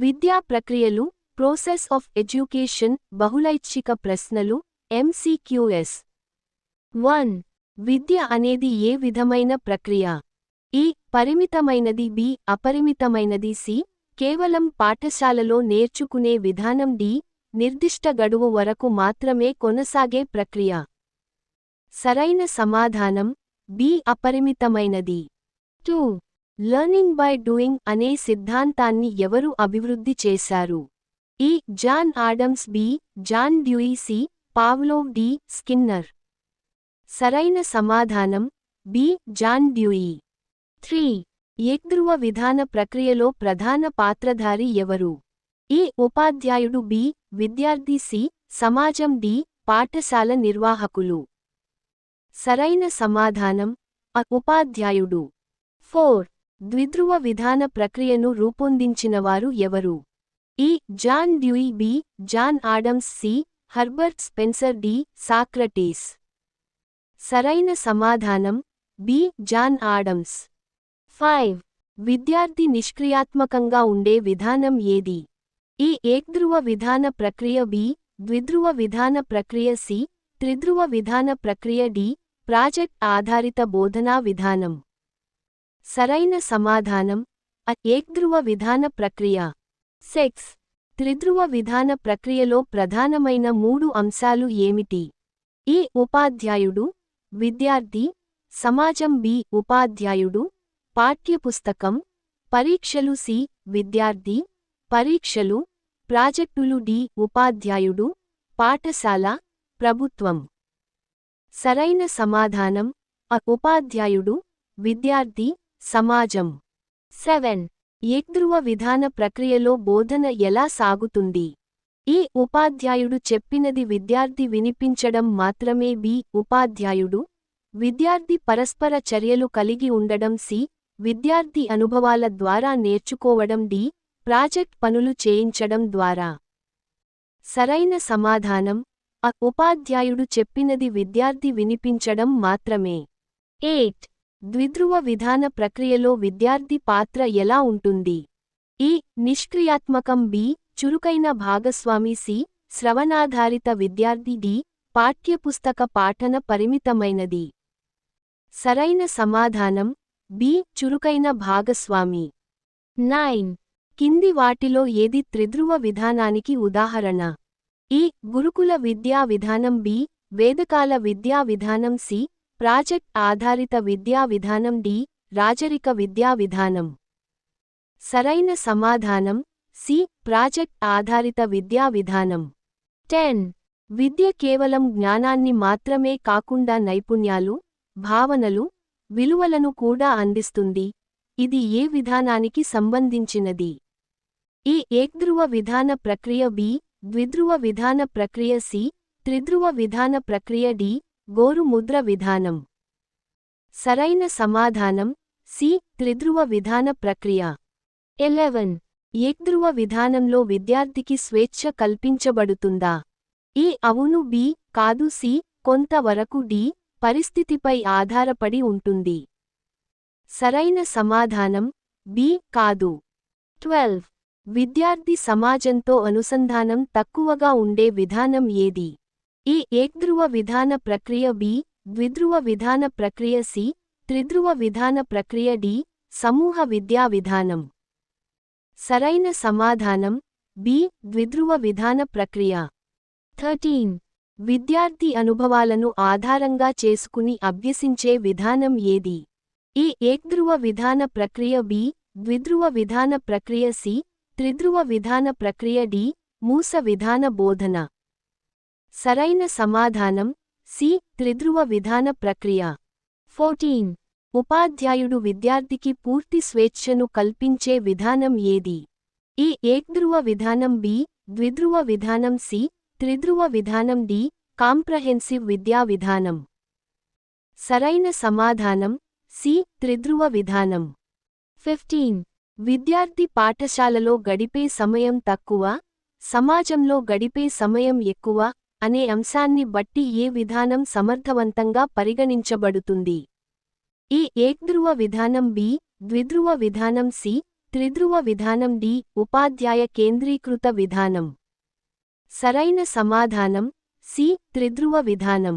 విద్యా ప్రక్రియలు process of education బహుళైచ్ఛిక ప్రశ్నలు ఎంసీక్యూఎస్ వన్. విద్య అనేది ఏ విధమైన ప్రక్రియ? ఈ పరిమితమైనది బి అపరిమితమైనది సి కేవలం పాఠశాలలో నేర్చుకునే విధానం డి నిర్దిష్ట గడువు వరకు మాత్రమే కొనసాగే ప్రక్రియ. సరైన సమాధానం బి అపరిమితమైనది. టూ. లెర్నింగ్ బై డూయింగ్ అనే సిద్ధాంతాన్ని ఎవరు అభివృద్ధి చేశారు? A John Adams B. John Dewey C. Pavlov D. Skinner. సరైన సమాధానం బి. John Dewey. త్రీ. ఏక్ధ్రువ విధాన ప్రక్రియలో ప్రధాన పాత్రధారి ఎవరు? ఈ ఉపాధ్యాయుడు బి. విద్యార్థి సి. సమాజం డి. పాఠశాల నిర్వాహకులు. సరైన సమాధానం అ. ఉపాధ్యాయుడు. ఫోర్. ద్విధ్రువ విధాన ప్రక్రియను రూపొందించినవారు ఎవరు? A John Dewey B. John Adams C. Herbert Spencer D. Socrates. సరైన సమాధానం బి. John Adams. ఫైవ్. విద్యార్థి నిష్క్రియాత్మకంగా ఉండే విధానం ఏది? ఈ ఏక్ధ్రువ విధాన ప్రక్రియ బి. ద్విధ్రువ విధాన ప్రక్రియ సి. త్రిధ్రువ విధాన ప్రక్రియ డి. ప్రాజెక్ట్ ఆధారిత బోధనా విధానం. సరైన సమాధానం అ ఏక్ధ్రువ విధాన ప్రక్రియ. సెక్స్ త్రిధ్రువ విధాన ప్రక్రియలో ప్రధానమైన మూడు అంశాలు ఏమిటి? ఈ ఉపాధ్యాయుడు విద్యార్థి సమాజం బి ఉపాధ్యాయుడు పాఠ్యపుస్తకం పరీక్షలు సి విద్యార్థి పరీక్షలు ప్రాజెక్టులు డి ఉపాధ్యాయుడు పాఠశాల ప్రభుత్వం. సరైన సమాధానం అ ఉపాధ్యాయుడు విద్యార్థి సమాజం. సెవెన్. ఏక్ధ్రువ విధాన ప్రక్రియలో బోధన ఎలా సాగుతుంది? ఈ ఉపాధ్యాయుడు చెప్పినది విద్యార్థి వినిపించడం మాత్రమే బి. ఉపాధ్యాయుడు. విద్యార్థి పరస్పర చర్యలు కలిగి ఉండడం సి. విద్యార్థి అనుభవాల ద్వారా నేర్చుకోవడం డి. ప్రాజెక్ట్ పనులు చేయించడం ద్వారా. సరైన సమాధానం. అ. ఉపాధ్యాయుడు చెప్పినది విద్యార్థి వినిపించడం మాత్రమే. ఎయిట్. ద్విధ్రువ విధాన ప్రక్రియలో విద్యార్థి పాత్ర ఎలా ఉంటుంది? ఈ నిష్క్రియాత్మకం బి చురుకైన భాగస్వామి సి శ్రవణాధారిత విద్యార్థి డి పాఠ్యపుస్తక పాఠన పరిమితమైనది. సరైన సమాధానం బి చురుకైన భాగస్వామి. నైన్. కింది వాటిలో ఏది త్రిధ్రువ విధానానికి ఉదాహరణ? ఈ గురుకుల విద్యా విధానం బి వేదకాల విద్యా విధానం సి ప్రాజెక్ట్ ఆధారిత విద్యా విధానం డి రాజరిక విద్యా విధానం. సరైన సమాధానం సి ప్రాజెక్ట్ ఆధారిత విద్యా విధానం. టెన్. విద్య కేవలం జ్ఞానాన్ని మాత్రమే కాకుండా నైపుణ్యాలు భావనలు విలువలను కూడా అందిస్తుంది. ఇది ఏ విధానానికి సంబంధించినది? ఈ ఏక్ధ్రువ విధాన ప్రక్రియ బి ద్విధ్రువ విధాన ప్రక్రియ సి త్రిధ్రువ విధాన ప్రక్రియ డి గోరు ముద్ర విధానం. సరైన సమాధానం సి త్రిధ్రువ విధాన ప్రక్రియ. ఎలెవెన్. ఏక్ధ్రువ విధానంలో విద్యార్థికి స్వేచ్ఛ కల్పించబడుతుందా? ఈ అవును బి కాదు సి కొంతవరకు డి పరిస్థితిపై ఆధారపడి ఉంటుంది. సరైన సమాధానం బి కాదు. ట్వెల్వ్. విద్యార్థి సమాజంతో అనుసంధానం తక్కువగా ఉండే విధానం ఏది? ఈ ఏక్ధ్రువ విధాన ప్రక్రియ బి ద్విధ్రువ విధాన ప్రక్రియ సి త్రిధ్రువ విధాన ప్రక్రియ డి సమూహ విద్యా విధానం. సరైన సమాధానం బి ద్విధ్రువ విధాన ప్రక్రియ. థర్టీన్. విద్యార్థి అనుభవాలను ఆధారంగా చేసుకుని అభ్యసించే విధానం ఏది? ఈ ఏక్ధ్రువ విధాన ప్రక్రియ బి ద్విధ్రువ విధాన ప్రక్రియ సి త్రిధ్రువ విధాన ప్రక్రియ డి మూస విధాన బోధన. సరైన సమాధానం సి త్రిధ్రువ విధాన ప్రక్రియ. ఫోర్టీన్. ఉపాధ్యాయుడు విద్యార్థికి పూర్తి స్వేచ్ఛను కల్పించే విధానం ఏది? ఈ ఏక్ధ్రువ విధానం బి ద్విధ్రువ విధానం సి త్రిధ్రువ విధానం డి కాంప్రహెన్సివ్ విద్యా విధానం. సరైన సమాధానం సి త్రిధ్రువ విధానం. ఫిఫ్టీన్. విద్యార్థి పాఠశాలలో గడిపే సమయం తక్కువ సమాజంలో గడిపే సమయం ఎక్కువ అనే అంశాన్ని బట్టి ఏ విధానం సమర్థవంతంగా పరిగణించబడుతుంది? ఈ ఏక్ధ్రువ విధానం బి ద్విధ్రువ విధానం సి త్రిధ్రువ విధానం డి ఉపాధ్యాయ కేంద్రీకృత విధానం. సరైన సమాధానం సి త్రిధ్రువ విధానం.